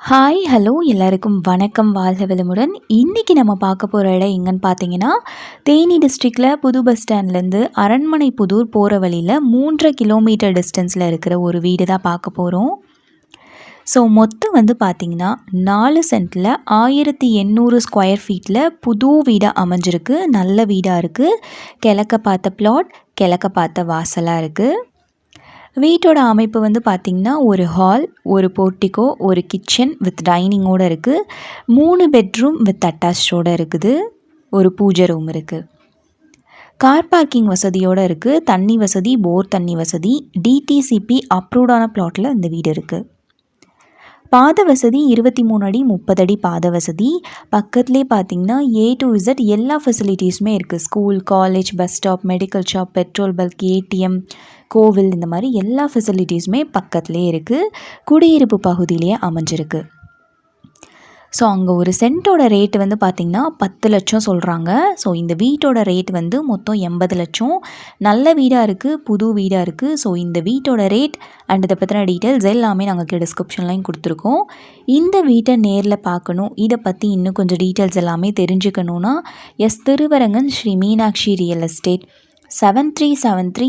Hi hello எல்லாருக்கும் வணக்கம். வாழ்க வளமுடன். இன்றைக்கி நம்ம பார்க்க போகிற இடம் எங்கன்னு பார்த்தீங்கன்னா தேனி டிஸ்ட்ரிக்டில் புது பஸ் ஸ்டாண்ட்லேருந்து அரண்மனை புதூர் போகிற வழியில் மூன்றரை கிலோமீட்டர் டிஸ்டன்ஸில் இருக்கிற ஒரு வீடு தான் பார்க்க போகிறோம் ஸோ மொத்தம் வந்து பார்த்திங்கன்னா நாலு சென்ட்டில் ஆயிரத்தி எண்ணூறு ஸ்கொயர் ஃபீட்டில் புது வீடாக அமைஞ்சிருக்கு. நல்ல வீடாக இருக்குது கிழக்க பார்த்த பிளாட் கிழக்க பார்த்த வாசலாக இருக்குது வீட்டோட அமைப்பு வந்து பார்த்திங்கன்னா ஒரு ஹால் ஒரு போர்ட்டிகோ ஒரு கிச்சன் வித் டைனிங்கோடு இருக்குது மூணு பெட்ரூம் வித் அட்டாச்சோடு இருக்குது. ஒரு பூஜை ரூம் இருக்குது கார் பார்க்கிங் வசதியோடு இருக்குது தண்ணி வசதி போர் தண்ணி வசதி டிடிசிபி அப்ரூவ்டான பிளாட்டில் இந்த வீடு இருக்குது பாத வசதி இருபத்தி மூணு அடி முப்பது அடி பாத வசதி பக்கத்துலேயே பார்த்தீங்கன்னா ஏ டு இசட் எல்லா ஃபெசிலிட்டிஸுமே இருக்குது school college bus stop medical shop petrol bunk ATM கோவில் இந்த மாதிரி எல்லா ஃபெசிலிட்டிஸுமே பக்கத்துலேயே இருக்குது குடியிருப்பு பகுதியிலேயே அமைஞ்சிருக்கு. ஸோ அங்கே ஒரு சென்ட்டோட ரேட் வந்து பார்த்திங்கன்னா பத்து லட்சம் சொல்கிறாங்க ஸோ இந்த வீட்டோட ரேட் வந்து மொத்தம் எண்பது லட்சம். நல்ல வீடாக இருக்குது புது வீடாக இருக்குது ஸோ இந்த வீட்டோட ரேட் அண்ட் இதை பற்றின டீட்டெயில்ஸ் எல்லாமே நாங்கள் டிஸ்கிரிப்ஷன்லையும் கொடுத்துருக்கோம். இந்த வீட்டை நேரில் பார்க்கணும். இதை பற்றி இன்னும் கொஞ்சம் டீட்டெயில்ஸ் எல்லாமே தெரிஞ்சுக்கணுன்னா S. Thiruvarangan Sri Meenakshi real estate seven three seven three